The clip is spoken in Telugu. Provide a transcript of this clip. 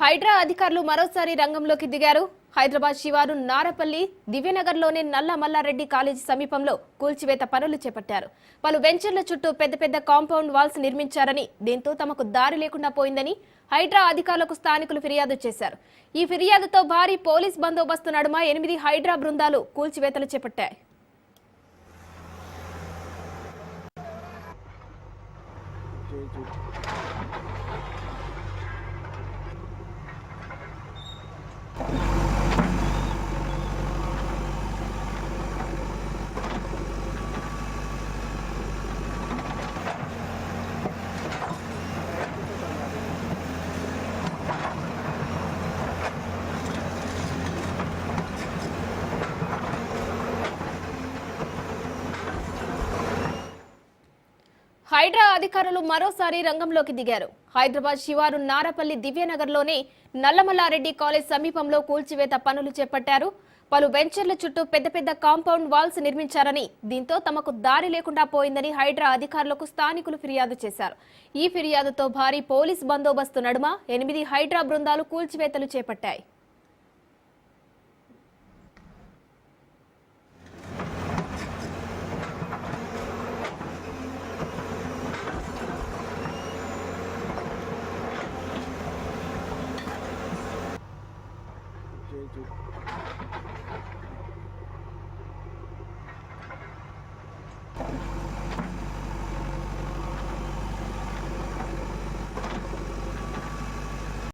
హైడ్రా అధికారులు మరోసారి రంగంలోకి దిగారు. హైదరాబాద్ శివారు నారపల్లి దివ్యనగర్లోని నల్లమల్లారెడ్డి కాలేజీ సమీపంలో కూల్చివేత పనులు చేపట్టారు. పలు వెంచర్ల చుట్టూ పెద్ద పెద్ద కాంపౌండ్ వాల్స్ నిర్మించారని దీంతో తమకు దారి లేకుండా పోయిందని హైడ్రా అధికారులకు స్థానికులు ఫిర్యాదు చేశారు. ఈ ఫిర్యాదుతో భారీ పోలీస్ బందోబస్తు నడుమ ఎనిమిది హైడ్రా బృందాలు కూల్చివేతలు చేపట్టాయి. de, de... హైడ్రా అధికారులు మరోసారి రంగంలోకి దిగారు. హైదరాబాద్ శివారు నారపల్లి దివ్యనగర్లోని నల్లమల్లారెడ్డి కాలేజ్ సమీపంలో కూల్చివేత పనులు చేపట్టారు. పలు వెంచర్ల చుట్టూ పెద్ద పెద్ద కాంపౌండ్ వాల్స్ నిర్మించారని దీంతో తమకు దారి లేకుండా పోయిందని హైడ్రా అధికారులకు స్థానికులు ఫిర్యాదు చేశారు. ఈ ఫిర్యాదుతో భారీ పోలీస్ బందోబస్తు నడుమ ఎనిమిది హైడ్రా బృందాలు కూల్చివేతలు చేపట్టాయి. YouTube.